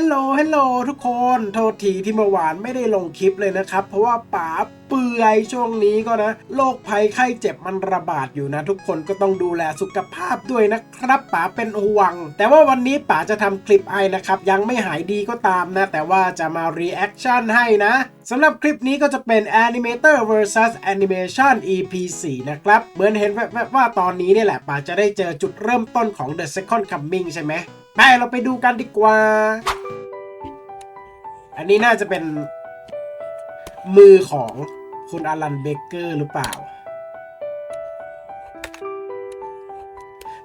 ฮลโหล ฮัลโหลทุกคน โทษทีที่เมื่อวานไม่ได้ลงคลิปเลยนะครับ เพราะว่าป๋าเปื่อยช่วงนี้ก็นะ โรคภัยไข้เจ็บมันระบาดอยู่นะ ทุกคนก็ต้องดูแลสุขภาพด้วยนะครับป๋าเป็นห่วง แต่ว่าวันนี้ป๋าจะทำคลิปไอนะครับ ยังไม่หายดีก็ตามนะ แต่ว่าจะมา reaction ให้นะสำหรับคลิปนี้ก็จะเป็น Animator vs Animation EP 4 นะครับ เหมือนเห็นแวบๆว่าตอนนี้เนี่ยแหละป๋าจะได้เจอจุดเริ่มต้นของ The Second Coming ใช่ไหม ไปเราไปดูกันดีกว่า อันนี้น่าจะเป็น มือของคุณอลันเบเกอร์หรือเปล่า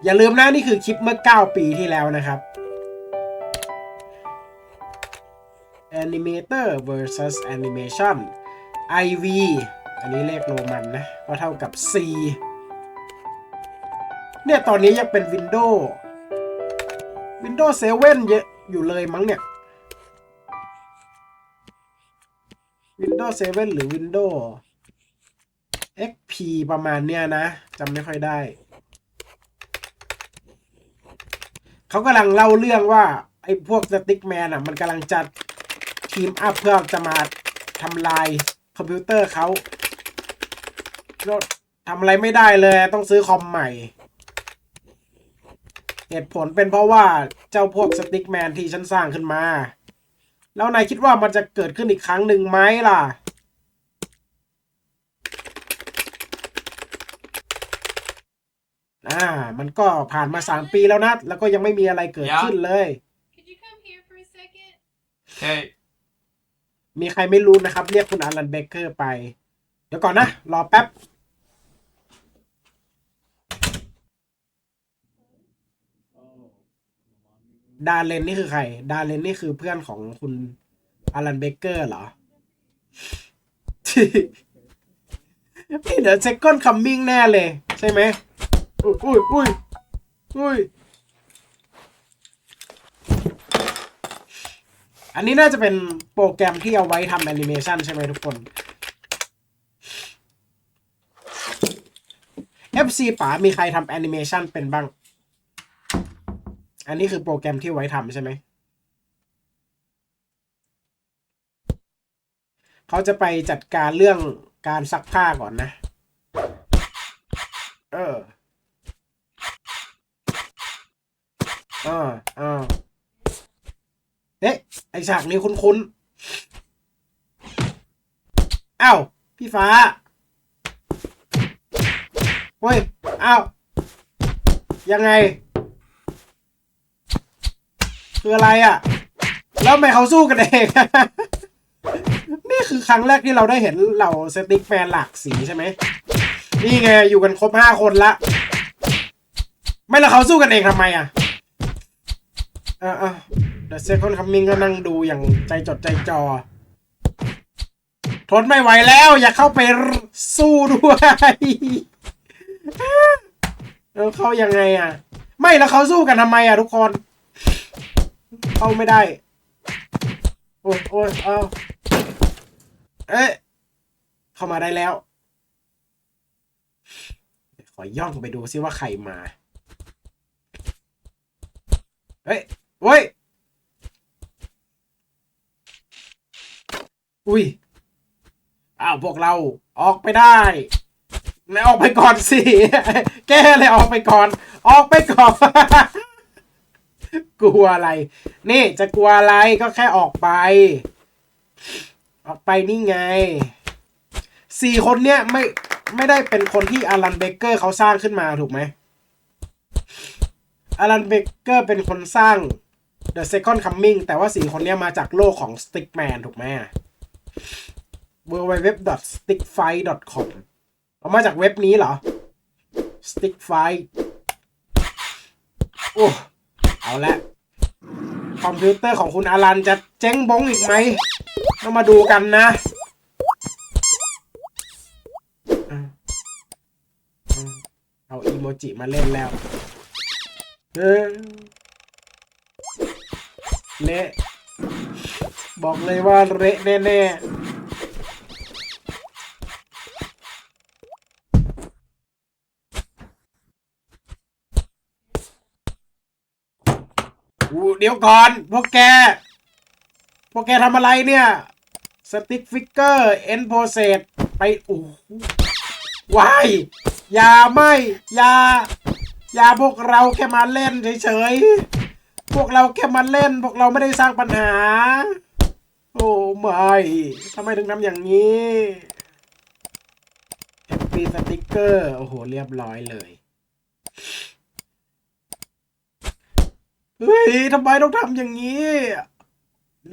อย่าลืมนะนี่คือคลิปเมื่อ 9 ปีที่แล้วนะครับ Animator versus Animation IV อันนี้เลขโรมันนะ ก็เท่ากับ C เนี่ยตอนนี้ยังเป็น Windows Windows 7 เยอะอยู่เลยมั้งเนี่ย Windows 7 หรือ Windows XP ประมาณเนี้ยนะจำไม่ค่อยได้ เขากำลังเล่าเรื่องว่า ไอ้พวกสติ๊กแมนอะ มันกำลังจะทีมอัพเพื่อจะมาทำลายคอมพิวเตอร์เขาแล้วทำอะไรไม่ได้เลยต้องซื้อคอมใหม่ เหตุผลเป็นเพราะว่าเจ้าพวกสติ๊กแมนที่ฉันสร้างขึ้นมา แล้วนายคิดว่ามันจะเกิดขึ้นอีกครั้งหนึ่งไหมล่ะ อ่า มันก็ผ่านมาสามปีแล้วนะ แล้วก็ยังไม่มีอะไรเกิดขึ้นเลย Could you come here for a second? Okay. มีใครไม่รู้นะครับ เรียกคุณอารันเบเกอร์ไป เดี๋ยวก่อนนะ รอแป๊บ ดาเลนนี่คือใคร ดาเลนนี่คือเพื่อนของคุณอารันเบเกอร์เหรอนี่เดี๋ยวเซคอนคัมมิ่งแน่เลย ใช่ไหมอุ้ยอุ้ยอุ้ยอุ้ยอันนี้น่าจะเป็นโปรแกรมที่เอาไว้ทำแอนิเมชันใช่ไหมทุกคน FC ป๋ามีใครทำแอนิเมชันเป็นบ้าง อันนี้คือโปรแกรมที่ไว้ทำใช่ไหม เขาจะไปจัดการเรื่องการซักผ้าก่อนนะ เออเออเออเอ๊ะ ไอฉากนี้คุ้นๆอ้าว พี่ฟ้าเฮ้ยอ้าว ยังไง คืออะไรอะ่ะ แล้วทำไมเขาสู้กันเอง นี่คือครั้งแรกที่เราได้เห็นเหล่าสติ๊กแมนหลากสีใช่ไหม นี่ไงอยู่กันครบห้าคนละ ไม่แล้วเขาสู้กันเองทำไมอะเออเออเดอะเซคอนคัมมิงก็นั่งดูอย่างใจจดใจจอทนไม่ไหวแล้ว อย่าเข้าไปสู้ด้วยแล้วเข้ายังไงอะ ไม่แล้วเขาสู้กันทำไมอะทุกคน เข้าไม่ได้ โอ้ยโอ้ยเอาเอ๊ะเข้ามาได้แล้ว ขอย่องไปดูซิว่าใครมาเฮ้ยเว้ยอุ้ย อ้าวพวกเราออกไปได้ไม่ออกไปก่อนสิ แก้เลยออกไปก่อน ออกไปก่อน กลัวอะไร นี่จะกลัวอะไรก็แค่ออกไป ออกไปนี่ไงสี่คนเนี้ยไม่ไม่ได้เป็นคนที่อารันเบเกอร์เขาสร้างขึ้นมาถูกไหมอารันเบเกอร์เป็นคนสร้าง The Second Coming แต่ว่าสี่คนเนี้ยมาจากโลกของ Stickman ถูกไหม www.stickfight.com เอามาจากเว็บนี้เหรอ Stickfight โอ้ เอาละ คอมพิวเตอร์ของคุณอารันจะเจ๊งบงอีกไหมต้องมาดูกันนะเอาอีโมจิมาเล่นแล้วเออเละบอกเลยว่าเละแน่ๆอู้ เดี๋ยวก่อน พวกแก พวกแกทำอะไรเนี่ย สติ๊กฟิกเกอร์เอ็นโพเซตไปโอ้โหวายอย่าไม่อย่าอย่าพวกเราแค่มาเล่นเฉยๆ พวกเราแค่มาเล่น พวกเราไม่ได้สร้างปัญหา โอ้ไม่ทำไมถึงทำอย่างนี้เอฟปีสติ๊กเกอร์ โอ้โห เรียบร้อยเลย เฮ้ยทำไมต้องทำอย่างนี้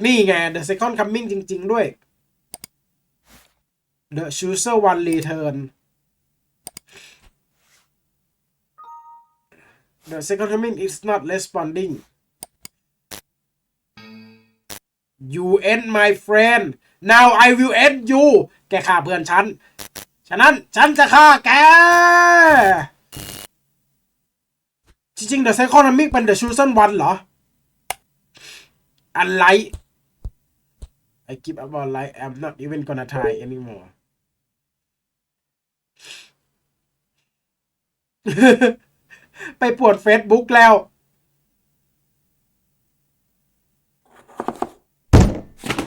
นี่ไง The Second Coming จริง ๆ ด้วย The Chooser One Return The Second Coming is not responding You end my friend now I will end you แกฆ่าเพื่อนฉัน ฉะนั้นฉันจะฆ่าแก จริงๆ The Second Coming เป็น The Chosen One เหรอ อะไร I give up on life I'm not even gonna try anymore ไปปวด Facebook แล้ว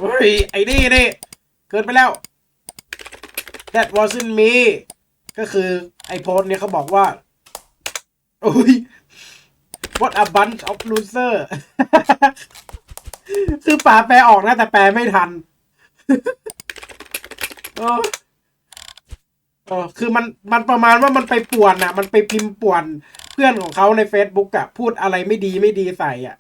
เฮ้ย ไอ้นี่นี่เกินไปแล้ว That wasn't me ก็คือไอโพสเนี่ยเขาบอกว่า โอ้ย What a bunch of loser คือป่าแปลออกนะ แต่แปลไม่ทันเออเออคือมันมันประมาณว่ามันไปป่วนอะ มันไปพิมพ์ป่วนเพื่อนของเขาใน Facebook อะ พูดอะไรไม่ดีไม่ดีใส่อะ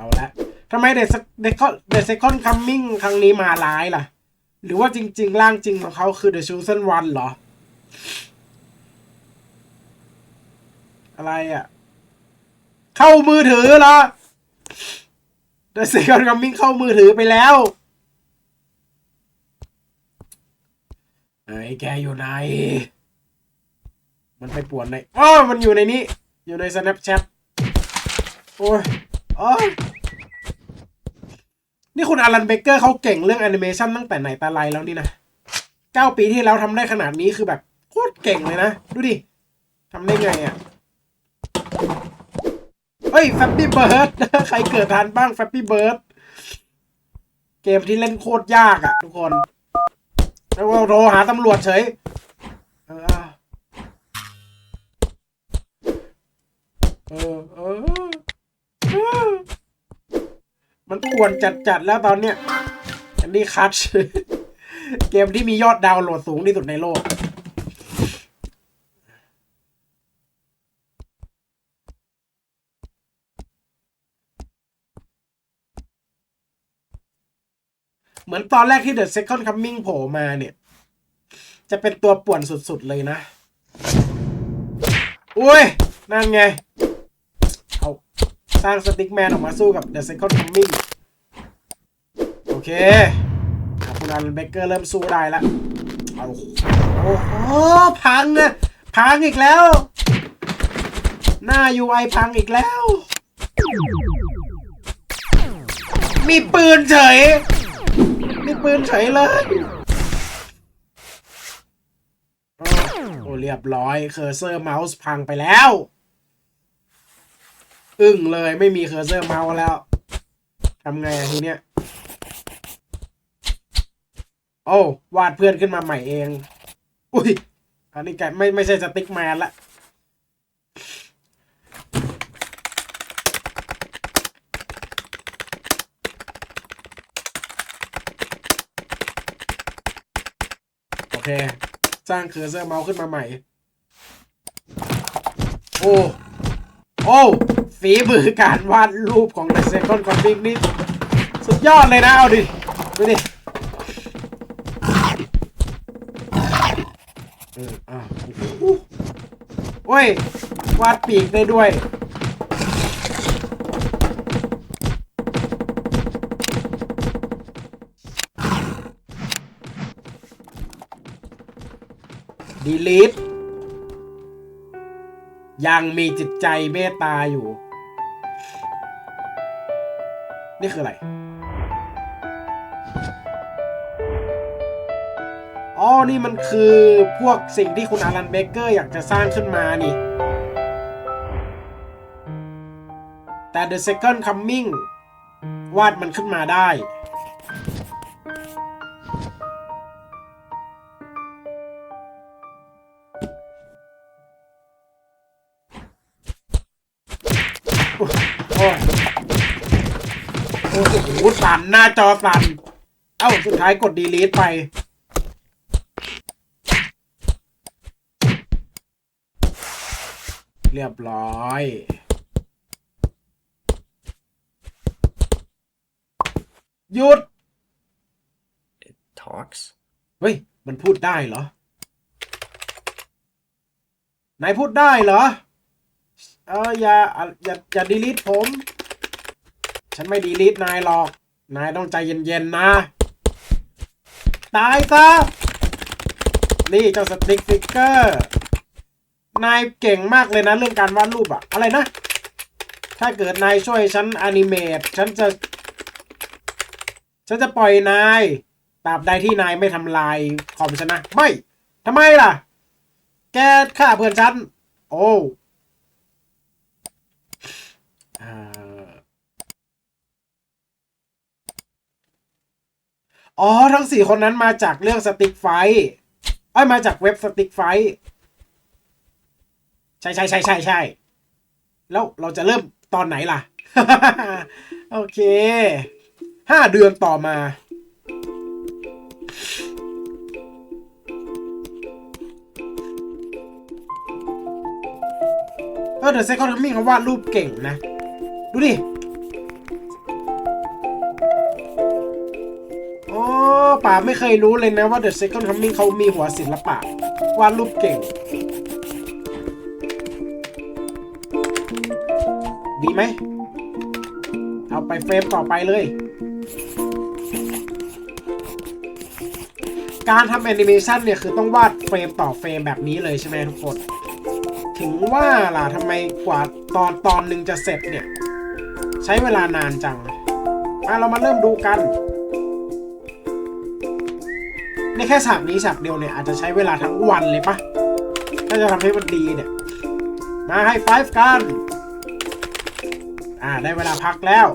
เอาละทำไมเด e เด e เดซคอนคัมมิ่งครั้งนี้มาร้ายล่ะ หรือว่าจริง ๆ ร่างจริงของเขาคือ The Chosen One เหรอ อะไรอะ เข้ามือถือเหรอ The Second Coming เข้ามือถือไปแล้วเอ้ยแกอยู่ไหน มันไปปวนในอ๋อมันอยู่ในนี้ อยู่ใน Snapchat โอ้ยโอ้ย นี่คุณอลันเบเกอร์เขาเก่งเรื่องแอนิเมชันตั้งแต่ไหนแต่ไรแล้วนี่นะเก้าปีที่แล้วทำได้ขนาดนี้คือแบบโคตรเก่งเลยนะ ดูดิทำได้ไงอะ่ะเฮ้ยแฟปปี้เบิร์ดใครเกิดทันบ้างแฟปปี้เบิร์ดเกมที่เล่นโคตรยากอะ่ะ ทุกคนแล้วเราโทรหาตำรวจเฉย มันควรจัดจัดๆแล้วตอนเนี้ยอันนี้คัตเกมที่มียอดดาวน์โหลดสูงที่สุดในโลก เหมือนตอนแรกที่ The Second Coming โผล่มาเนี่ย จะเป็นตัวป่วนสุดๆเลยนะ อุ้ย นั่นไง สร้างสติ๊กแมนออกมาสู้กับ The Second Coming โอเคคุณอันเบเกอร์เริ่มสู้ได้แล้วเอาโอ้โหพังอะพังอีกแล้ว หน้า UI พังอีกแล้ว มีปืนเฉย มีปืนเฉยเลย โอ้เรียบร้อยเคอร์เซอร์เมาส์พังไปแล้ว อึ้งเลยไม่มีเคอร์เซอร์เมาส์แล้วทำไงอะทีเนี้ย โอ้วาดเพื่อนขึ้นมาใหม่เอง อุ้ย อันนี้แกไม่ไม่ใช่สติ๊กแมนละโอเค สร้างเคอร์เซอร์เมาส์ขึ้นมาใหม่ โอ้ โอ้ ฝีมือการวาดรูปของ The Second Coming นี่สุดยอดเลยนะ เอาดิ ดูดิเอออะโอ้โหโอ้ย วาดปีกได้ด้วยดีลิทยังมีจิตใจเมตตาอยู่ นี่คืออะไร อ๋อ นี่มันคือพวกสิ่งที่คุณอารันเบเกอร์อยากจะสร้างขึ้นมานี่ แต่ The Second Coming วาดมันขึ้นมาได้ โอ้ย โอ้โหสั่นหน้าจอสั่น เอ้า สุดท้ายกด delete ไป เรียบร้อยหยุด It talks. เฮ้ย มันพูดได้เหรอ นายพูดได้เหรอ เอออย่าอะอย่าอย่าดีลิทผม ฉันไม่ดีลิทนายหรอก นายต้องใจเย็นๆนะ ตายซะ นี่เจ้าสติ๊กฟิกเกอร์ นายเก่งมากเลยนะเรื่องการวาดรูปอะอะไรนะ ถ้าเกิดนายช่วยฉันอนิเมตฉันจะ ฉันจะปล่อยนายตราบใดที่นายไม่ทำลายคอมฉันนะ ไม่ทำไมล่ะ แกฆ่าเพื่อนฉัน โอ้ อ๋อ ทั้งสี่คนนั้นมาจากเรื่องสติ๊กไฟเอ้ยมาจากเว็บสติ๊กไฟใช่ใช่ใช่ใช่ใช่แล้วเราจะเริ่มตอนไหนล่ะ โอเคห้าเดือนต่อมา เออเดอะเซคอนด์คัมมิ่งเขาวาดรูปเก่งนะ ดูดิ ป่าไม่เคยรู้เลยนะว่า The Second Coming เขามีหัวศิลปะวาดรูปเก่ง ดีไหม เอาไปเฟรมต่อไปเลย การทำแอนิเมชันเนี่ยคือต้องวาดเฟรมต่อเฟรมแบบนี้เลยใช่ไหมทุกคน ถึงว่าล่ะทำไมกว่าตอนตอนหนึ่งจะเสร็จเนี่ย ใช้เวลานานจังมาเรามาเริ่มดูกัน ในแค่ฉากนี้ฉากเดียวเนี่ยอาจจะใช้เวลาทั้งวันเลยปะถ้าจะทำให้มันดีเนี่ย มาให้ไฟฟ์กัน อ่าได้เวลาพักแล้ว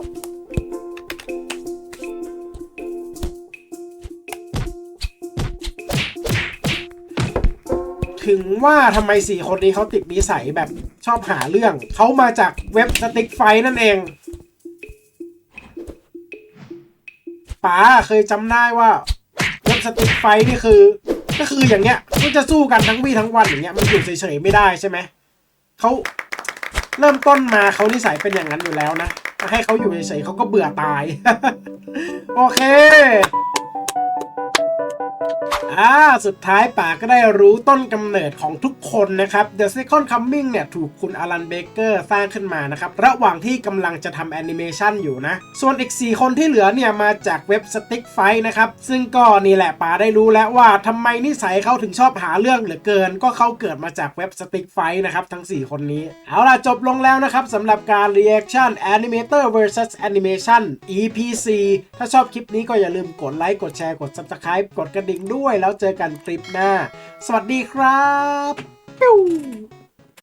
ถึงว่าทำไมสี่คนนี้เขาติดนิสัยแบบชอบหาเรื่อง เขามาจากเว็บสติ๊กไฟนั่นเองป๋าเคยจำได้ว่า สติไฟนี่คือ ก็คืออย่างเงี้ยก็จะสู้กันทั้งวี่ทั้งวันอย่างเงี้ยมันอยู่เฉยๆไม่ได้ใช่ไหมเขาเริ่มต้นมาเขานิสัยเป็นอย่างนั้นอยู่แล้วนะให้เขาอยู่เฉยๆเขาก็เบื่อตาย โอเค อ่าสุดท้ายป่าก็ได้รู้ต้นกำเนิดของทุกคนนะครับ The Second Coming เนี่ยถูกคุณอลันเบเกอร์สร้างขึ้นมานะครับ ระหว่างที่กำลังจะทำแอนิเมชันอยู่นะ ส่วนอีก 4 คนที่เหลือเนี่ยมาจากเว็บ Stick Fight นะครับ ซึ่งก็นี่แหละป่าได้รู้แล้วว่าทำไมนิสัยเขาถึงชอบหาเรื่องเหลือเกิน ก็เขาเกิดมาจากเว็บ Stick Fight นะครับทั้ง 4 คนนี้ เอาล่ะจบลงแล้วนะครับสำหรับการ Reaction Animator vs Animation EP 4ถ้าชอบคลิปนี้ก็อย่าลืมกดไลค์กดแชร์กด Subscribe กดกระดิ่งด้วยแล้วเจอกันคลิปหน้า สวัสดีครับ